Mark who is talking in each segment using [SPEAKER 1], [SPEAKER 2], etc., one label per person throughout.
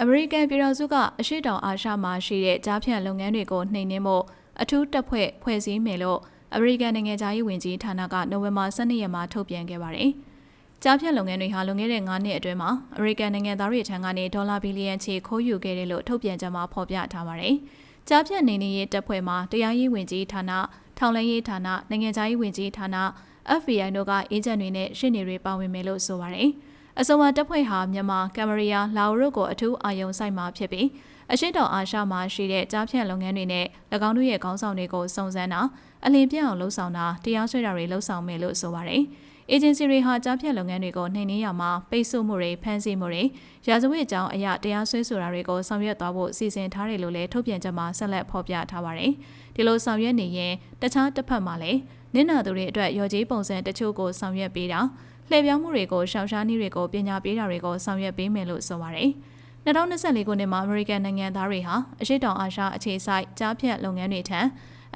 [SPEAKER 1] အမေရိကန်ပြည်ထောင်စုကအရှိတောင်အာရှမှာရှိတဲ့ကြားဖြတ်လုပ်ငန်းတွေကိုနှိမ်နင်းဖို့အထူးတပ်ဖွဲ့ဖွဲ့စည်းမယ်လို့အမေရိကန်နိုင်ငံသားရေးဝန်ကြီးဌာနကနိုဝင်ဘာ12ရက်မှာထုတ်ပြန်ခဲ့ပါတယ်။ကြားဖြတ်လုပ်ငန်းတွေဟာလွန်ခဲ့တဲ့9နှစ်အတွင်းမှာအမေရိကန်နိုင်ငံသားတွေထံကနေဒေါ်လာဘီလီယံချေခိုးယူခဲ့တယ်လို့ထုတ်ပြန်ကြမှာဖော်ပြထားပါတယ်။ကြားဖြတ်နေနေရေးတပ်ဖွဲ့မှာတရားရေးဝန်ကြီးဌာန၊ထောင်လှမ်းရေးဌာန၊နိုင်ငံသားရေးဝန်ကြီးဌာန၊ FBI တို့ကအေဂျင့်တွေနဲ့ရှင်းနေတွေပါဝင်မယ်လို့ဆိုပါတယ်။ အဆိုပါတပ်ဖွဲ့ဟာမြန်မာကမ်မရီယာလာအိုတို့ကိုအထူးအာရုံစိုက်မှာဖြစ်ပြီးအရှိတောင်အာရှမှာရှိတဲ့ကြားဖြတ်လုပ်ငန်းတွေနဲ့၎င်းတို့ရဲ့ခေါင်းဆောင်တွေကိုစုံစမ်းတာအလင်းပြအောင်လှုပ်ဆောင်တာတရားစွဲတာတွေလှုပ်ဆောင်မယ်လို့ဆိုပါတယ်။အေဂျင်စီတွေဟာကြားဖြတ်လုပ်ငန်းတွေကိုနှိမ်နင်းရမှာပိတ်ဆို့မှုတွေဖမ်းဆီးမှုတွေရာဇဝတ်အကြောင်းအရာတရားစွဲဆိုတာတွေကိုဆောင်ရွက်သွားဖို့စီစဉ်ထားတယ်လို့လည်းထုတ်ပြန်ချက်မှာဆက်လက်ဖော်ပြထားပါတယ်။ဒီလိုဆောင်ရွက်နေရင်တခြားတစ်ဖက်မှာလည်းနင့်နာသူတွေအတွက်ရော်ကြီးပုံစံတချို့ကိုဆောင်ရွက်ပေးတာ လှည့်ပြောင်းမှုတွေကိုရှောင်ရှားနည်းတွေကိုပညာပေးတာတွေကိုဆောင်ရွက်ပေးမယ်လို့ဆိုပါတယ်။2024ခုနှစ်မှာအမေရိကန်နိုင်ငံသားတွေဟာအရှိတောင်အာရှအခြေစိုက်ကြားဖြတ်လုပ်ငန်းတွေထံ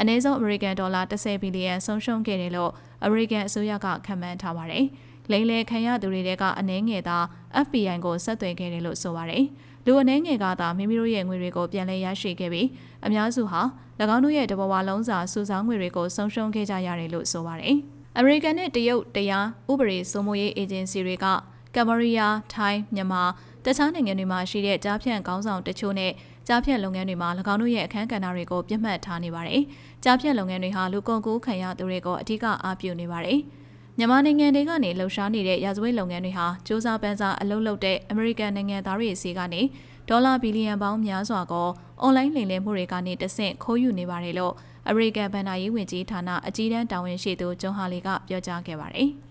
[SPEAKER 1] အနည်းဆုံးအမေရိကန်ဒေါ်လာ10ဘီလီယံဆုံးရှုံးခဲ့တယ်လို့အမေရိကန်အစိုးရကခန့်မှန်းထားပါတယ်။လိမ့်လေခံရသူတွေကအနည်းငယ်သာ FBI ကိုဆက်သွယ်ခဲ့တယ်လို့ဆိုပါတယ်။လူအနှဲငယ်ကသာမိမိတို့ရဲ့ငွေတွေကိုပြန်လည်ရရှိခဲ့ပြီးအများစုဟာ၎င်းတို့ရဲ့တဘဝလုံးစာစုဆောင်းငွေတွေကိုဆုံးရှုံးခဲ့ကြရတယ်လို့ဆိုပါတယ်။ အမေရိကန်နဲ့တရုတ်တရားဥပဒေစိုးမိုးရေးအေဂျင်စီတွေကကမ်ဘောဒီးယား၊ထိုင်း၊မြန်မာတခြားနိုင်ငံတွေမှာရှိတဲ့ကြားဖြန့်ခေါင်းဆောင်တချို့နဲ့ကြားဖြန့်လုပ်ငန်းတွေမှာ၎င်းတို့ရဲ့အခန်းကဏ္ဍတွေကိုပြတ်မှတ်ထားနေပါတယ်။ကြားဖြန့်လုပ်ငန်းတွေဟာလူကုန်ကူးခံရသူတွေကိုအဓိကအားပြုနေပါတယ်။ မြန်မာနိုင်ငံတွေကနေလှုပ်ရှားနေတဲ့ရာဇဝတ်လုပ်ငန်းတွေဟာစ조사ပန်းစားအလုပ်လုပ်တဲ့အမေရိကန်နိုင်ငံသားတွေစီကနေဒေါ်လာဘီလီယံပေါင်းများစွာကိုအွန်လိုင်းလိမ်လည်မှုတွေကနေတဆင့်ခိုးယူနေပါတယ်လို့အမေရိကန်ဗန်နာရေးဝန်ကြီးဌာနအကြီးတန်းတာဝန်ရှိသူဂျွန်ဟာလီကပြောကြားခဲ့ပါတယ်။